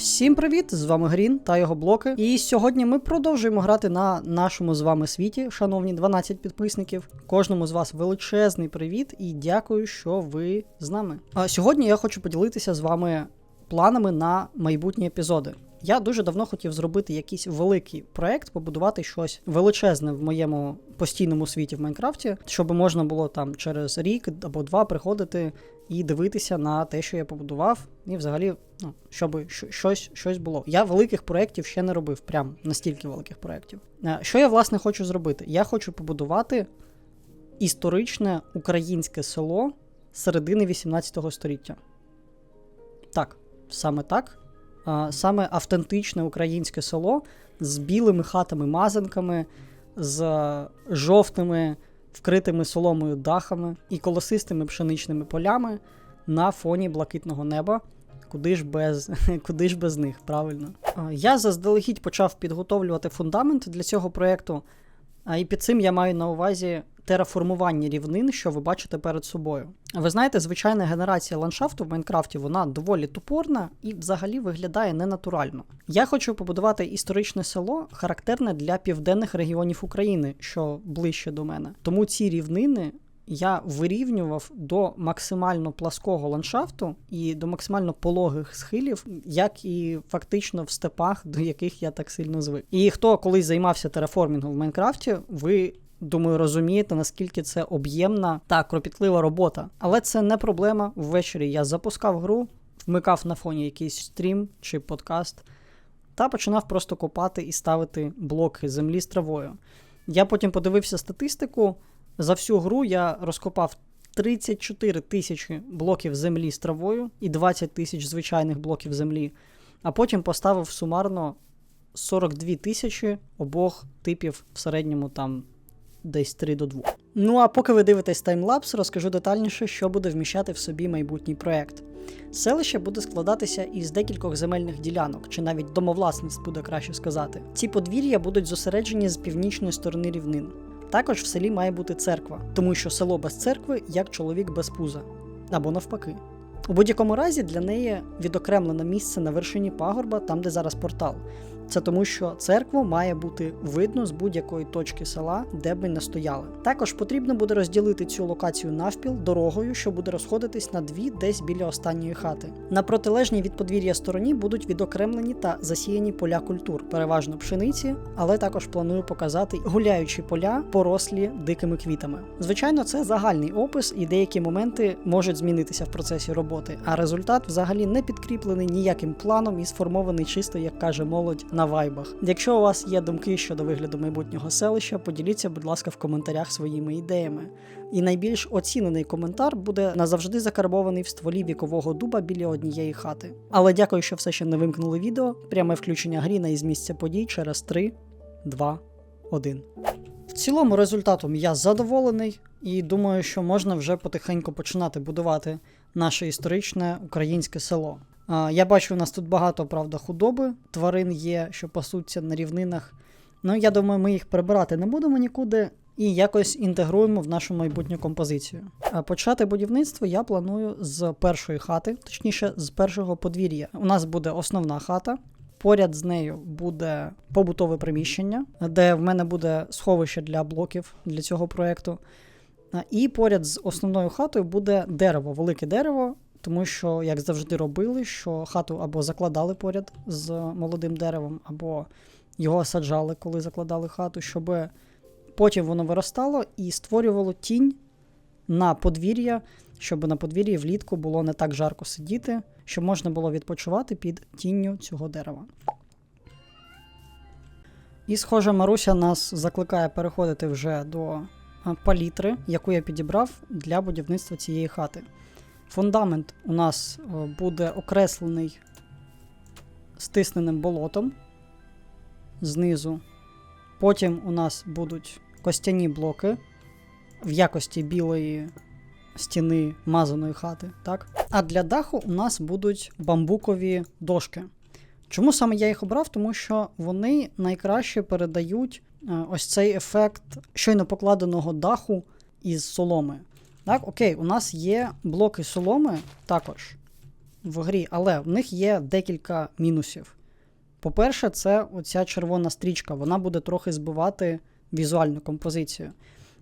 Всім привіт! З вами Грін та його блоки. І сьогодні ми продовжуємо грати на нашому з вами світі, шановні 12 підписників. Кожному з вас величезний привіт і дякую, що ви з нами. А сьогодні я хочу поділитися з вами планами на майбутні епізоди. Я дуже давно хотів зробити якийсь великий проект, побудувати щось величезне в моєму постійному світі в Майнкрафті, щоб можна було там через рік або два приходити і дивитися на те, що я побудував, і взагалі, ну, щоб щось, щось було. Я великих проєктів ще не робив, прям настільки великих проєктів. Е, Що я власне хочу зробити? Я хочу побудувати історичне українське село середини 18 століття. Так, саме так. Саме автентичне українське село з білими хатами-мазанками, з жовтими вкритими соломою дахами і колосистими пшеничними полями на фоні блакитного неба. Куди ж без, куди ж без них, правильно? Я заздалегідь почав підготовлювати фундамент для цього проєкту, а і під цим я маю на увазі тераформування рівнин, що ви бачите перед собою. Ви знаєте, звичайна генерація ландшафту в Майнкрафті вона доволі тупорна і взагалі виглядає ненатурально. Я хочу побудувати історичне село, характерне для південних регіонів України, що ближче до мене. Тому ці рівнини. Я вирівнював до максимально плаского ландшафту і до максимально пологих схилів, як і фактично в степах, до яких я так сильно звик. І хто колись займався тераформінгом в Майнкрафті, ви Думаю, розумієте, наскільки це об'ємна та кропітлива робота. Але це не проблема. Ввечері я запускав гру, вмикав на фоні якийсь стрім чи подкаст, та починав просто копати і ставити блоки землі з травою. Я потім подивився статистику. За всю гру я розкопав 34 тисячі блоків землі з травою і 20 тисяч звичайних блоків землі, а потім поставив сумарно 42 тисячі обох типів в середньому там десь 3 до 2. Ну а поки ви дивитесь таймлапс, розкажу детальніше, що буде вміщати в собі майбутній проект. Селище буде складатися із декількох земельних ділянок, чи навіть домовласництв буде краще сказати. Ці подвір'я будуть зосереджені з північної сторони рівнин. Також в селі має бути церква, тому що село без церкви як чоловік без пуза, або навпаки. У будь-якому разі для неї відокремлено місце на вершині пагорба, там де зараз портал. Це тому, що церкву має бути видно з будь-якої точки села, де б ми не стояли. Також потрібно буде розділити цю локацію навпіл дорогою, що буде розходитись на дві десь біля останньої хати. На протилежній від подвір'я стороні будуть відокремлені та засіяні поля культур, переважно пшениці, але також планую показати гуляючі поля, порослі дикими квітами. Звичайно, це загальний опис, і деякі моменти можуть змінитися в процесі роботи, а результат взагалі не підкріплений ніяким планом і сформований чисто, як каже молодь, на вайбах. Якщо у вас є думки щодо вигляду майбутнього селища, поділіться, будь ласка, в коментарях своїми ідеями. І найбільш оцінений коментар буде назавжди закарбований в стволі вікового дуба біля однієї хати. Але дякую, що все ще не вимкнули відео. Пряме включення Гріна із місця подій через 3, 2, 1. В цілому результатом я задоволений і думаю, що можна вже потихеньку починати будувати наше історичне українське село. Я бачу, у нас тут багато, правда, худоби, тварин є, що пасуться на рівнинах. Ну, я думаю, ми їх прибирати не будемо нікуди і якось інтегруємо в нашу майбутню композицію. Почати будівництво я планую з першої хати, точніше, з першого подвір'я. У нас буде основна хата. Поряд з нею буде побутове приміщення, де в мене буде сховище для блоків для цього проєкту. І поряд з основною хатою буде дерево, велике дерево, тому що, як завжди робили, що хату або закладали поряд з молодим деревом, або його саджали, коли закладали хату, щоб потім воно виростало і створювало тінь на подвір'я, щоб на подвір'ї влітку було не так жарко сидіти, щоб можна було відпочивати під тінню цього дерева. І, схоже, Маруся нас закликає переходити вже до палітри, яку я підібрав для будівництва цієї хати. Фундамент у нас е, буде окреслений стисненим болотом знизу. Потім у нас будуть костяні блоки в якості білої стіни мазаної хати. Так? А для даху у нас будуть бамбукові дошки. Чому саме я їх обрав? Тому що вони найкраще передають е, ось цей ефект щойно покладеного даху із соломи. Так, окей, у нас є блоки соломи також. в грі, але в них є декілька мінусів. По-перше, це оця червона стрічка, вона буде трохи збивати візуальну композицію.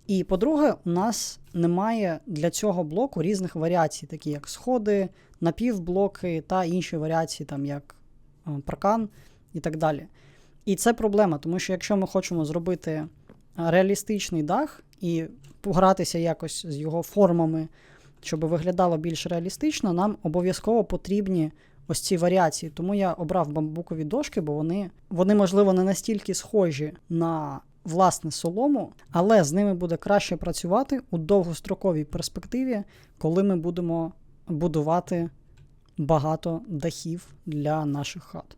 І по-друге, у нас немає для цього блоку різних варіацій, такі як сходи, напівблоки та інші варіації, там як е, паркан і так далі. І це проблема, тому що якщо ми хочемо зробити реалістичний дах і погратися якось з його формами, щоб виглядало більш реалістично, нам обов'язково потрібні ось ці варіації. Тому я обрав бамбукові дошки, бо вони, вони можливо, не настільки схожі на власне солому, але з ними буде краще працювати у довгостроковій перспективі, коли ми будемо будувати багато дахів для наших хат.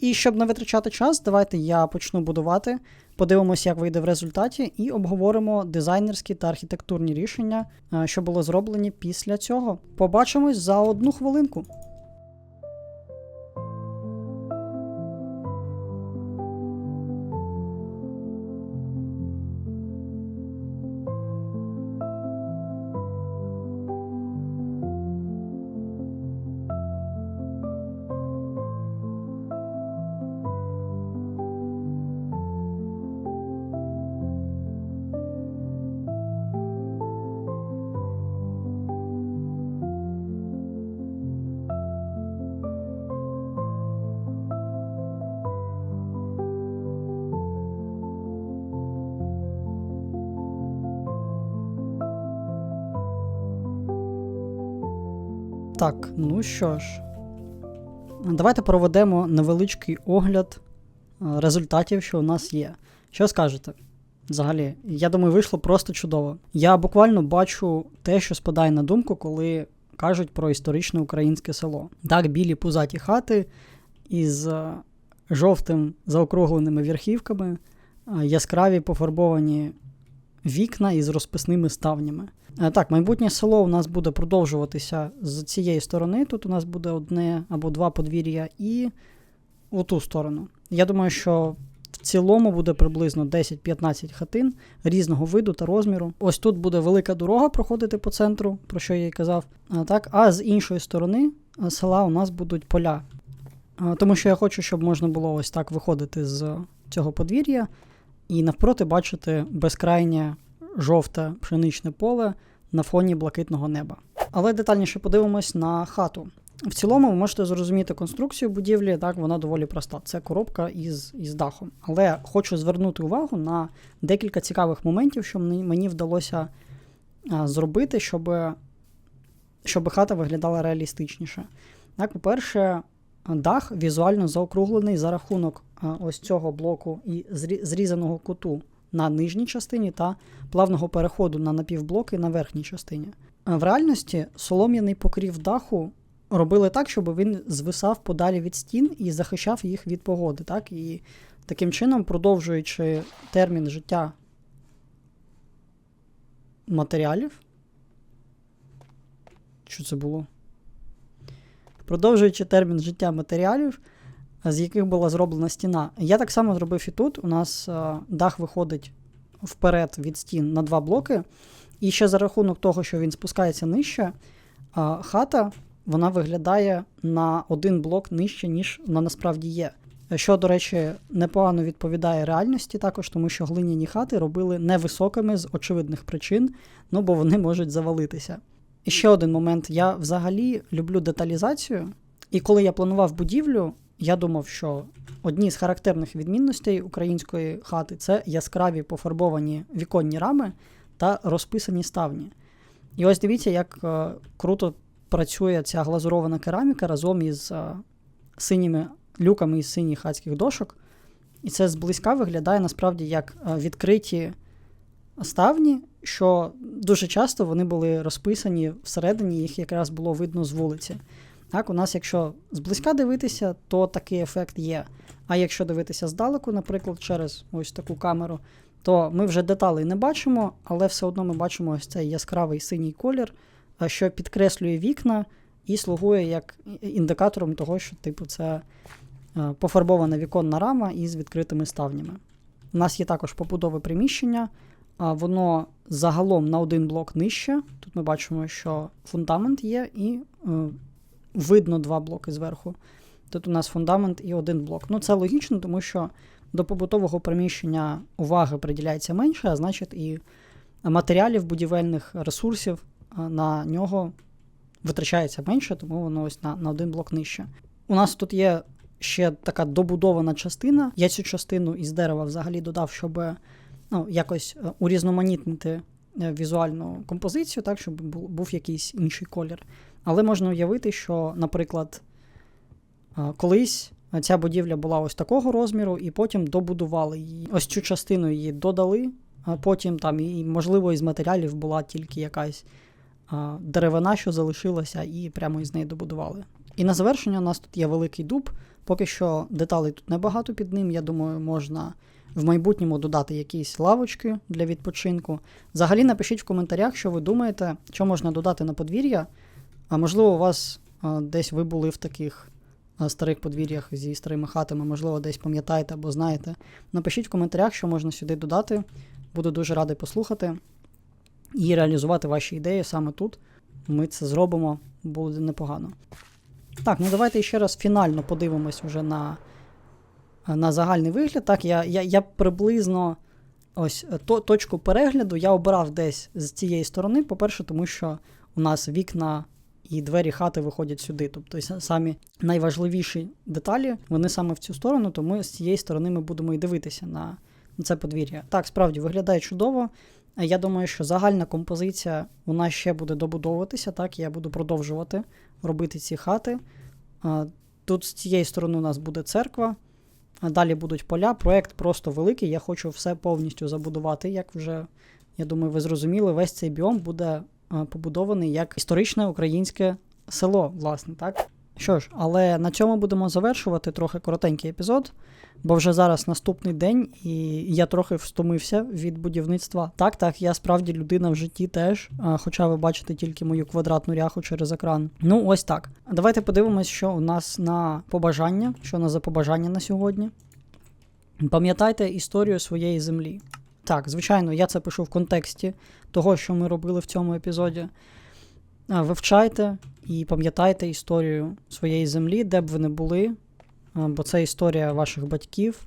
І щоб не витрачати час, давайте я почну будувати, подивимося, як вийде в результаті, і обговоримо дизайнерські та архітектурні рішення, е, що були зроблені після цього. Побачимось за одну хвилинку. Так, ну що ж, давайте проведемо невеличкий огляд е, результатів, що у нас є. Що скажете? Взагалі, я думаю, вийшло просто чудово. Я буквально бачу те, що спадає на думку, коли кажуть про історичне українське село. Так, білі пузаті хати із е, жовтим заокругленими верхівками, е, яскраві пофарбовані вікна із розписними ставнями. Е, Так, майбутнє село у нас буде продовжуватися з цієї сторони. Тут у нас буде одне або два подвір'я, і у ту сторону. Я думаю, що в цілому буде приблизно 10-15 хатин різного виду та розміру. Ось тут буде велика дорога проходити по центру, про що я і казав. Так, а з іншої сторони е, села у нас будуть поля. Тому що я хочу, щоб можна було ось так виходити з цього подвір'я і навпроти бачити безкрайнє жовте пшеничне поле на фоні блакитного неба. Але детальніше подивимось на хату. В цілому ви можете зрозуміти конструкцію будівлі, так вона доволі проста. Це коробка із, із дахом. Але хочу звернути увагу на декілька цікавих моментів, що мені, вдалося зробити, щоб, щоб хата виглядала реалістичніше. Так, по-перше, дах візуально заокруглений за рахунок ось цього блоку і зрізаного куту на нижній частині та плавного переходу на напівблоки на верхній частині. В реальності солом'яний покрів даху робили так, щоб він звисав подалі від стін і захищав їх від погоди. Так? І таким чином, продовжуючи термін життя матеріалів. Що це було? Продовжуючи термін життя матеріалів, з яких була зроблена стіна. Я так само зробив і тут. У нас е, дах виходить вперед від стін на два блоки. І ще за рахунок того, що він спускається нижче, е, хата вона виглядає на один блок нижче, ніж вона насправді є. Що, до речі, непогано відповідає реальності також, тому що глиняні хати робили невисокими з очевидних причин, ну бо вони можуть завалитися. І ще один момент: я взагалі люблю деталізацію, і коли я планував будівлю, я думав, що одні з характерних відмінностей української хати це яскраві пофарбовані віконні рами та розписані ставні. І ось дивіться, як е, круто працює ця глазурована кераміка разом із е, синіми люками із синіх хатських дошок. І це зблизька виглядає насправді як е, відкриті ставні, що дуже часто вони були розписані всередині, їх якраз було видно з вулиці. Так, у нас, якщо зблизька дивитися, то такий ефект є. А якщо дивитися здалеку, наприклад, через ось таку камеру, то ми вже деталей не бачимо, але все одно ми бачимо ось цей яскравий синій колір, що підкреслює вікна і слугує як індикатором того, що типу це е, пофарбована віконна рама із відкритими ставнями. У нас є також побудове приміщення, воно загалом на один блок нижче. Тут ми бачимо, що фундамент є, і е, видно два блоки зверху. Тут у нас фундамент і один блок. Ну, це логічно, тому що до побутового приміщення уваги приділяється менше, а значить, і матеріалів, будівельних ресурсів на нього витрачається менше, тому воно ось на, на один блок нижче. У нас тут є ще така добудована частина. Я цю частину із дерева взагалі додав, щоб ну, якось е, урізноманітнити е, візуальну композицію, так, щоб був якийсь інший колір. Але можна уявити, що, наприклад, е, колись ця будівля була ось такого розміру, і потім добудували її. Ось цю частину її додали, а потім там, і, можливо, із матеріалів була тільки якась деревина, що залишилася, і прямо із неї добудували. І на завершення у нас тут є великий дуб. Поки що деталей тут небагато під ним. Я думаю, можна в майбутньому додати якісь лавочки для відпочинку. Взагалі напишіть в коментарях, що ви думаєте, що можна додати на подвір'я. А можливо, у вас десь ви були в таких старих подвір'ях зі старими хатами, можливо, десь пам'ятаєте або знаєте. Напишіть в коментарях, що можна сюди додати. Буду дуже радий послухати і реалізувати ваші ідеї саме тут. Ми це зробимо, буде непогано. Так, ну давайте ще раз фінально подивимось вже на на загальний вигляд. Так, я я, я приблизно ось то, точку перегляду я обирав десь з цієї сторони. По-перше, тому що у нас вікна і двері хати виходять сюди. Тобто самі найважливіші деталі, вони саме в цю сторону, тому з цієї сторони ми будемо і дивитися на це подвір'я. Так, справді виглядає чудово. Я думаю, що загальна композиція нас ще буде добудовуватися. Так, я буду продовжувати робити ці хати. Тут з цієї сторони у нас буде церква, а далі будуть поля. Проєкт просто великий. Я хочу все повністю забудувати. Як вже, я думаю, ви зрозуміли, весь цей біом буде побудований як історичне українське село, власне, так? Що ж, але на цьому будемо завершувати трохи коротенький епізод, бо вже зараз наступний день, і я трохи встомився від будівництва. Так, так, я справді людина в житті теж, хоча ви бачите тільки мою квадратну ряху через екран. Ну, ось так. Давайте подивимось, що у нас на побажання, що у нас за побажання на сьогодні. Пам'ятайте історію своєї землі. Так, звичайно, я це пишу в контексті того, що ми робили в цьому епізоді. Вивчайте і пам'ятайте історію своєї землі, де б ви не були, бо це історія ваших батьків,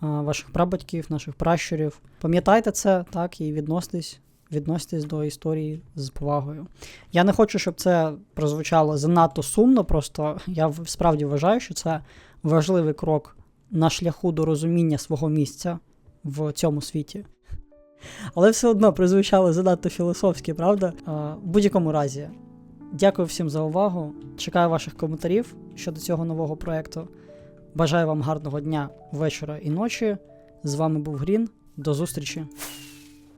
ваших прабатьків, наших пращурів. Пам'ятайте це так і відноситесь, відноситесь до історії з повагою. Я не хочу, щоб це прозвучало занадто сумно, просто я справді вважаю, що це важливий крок на шляху до розуміння свого місця в цьому світі. Але все одно прозвучало задати філософськи, правда? В будь-якому разі, дякую всім за увагу. Чекаю ваших коментарів щодо цього нового проєкту. Бажаю вам гарного дня, вечора і ночі. З вами був Грін. До зустрічі!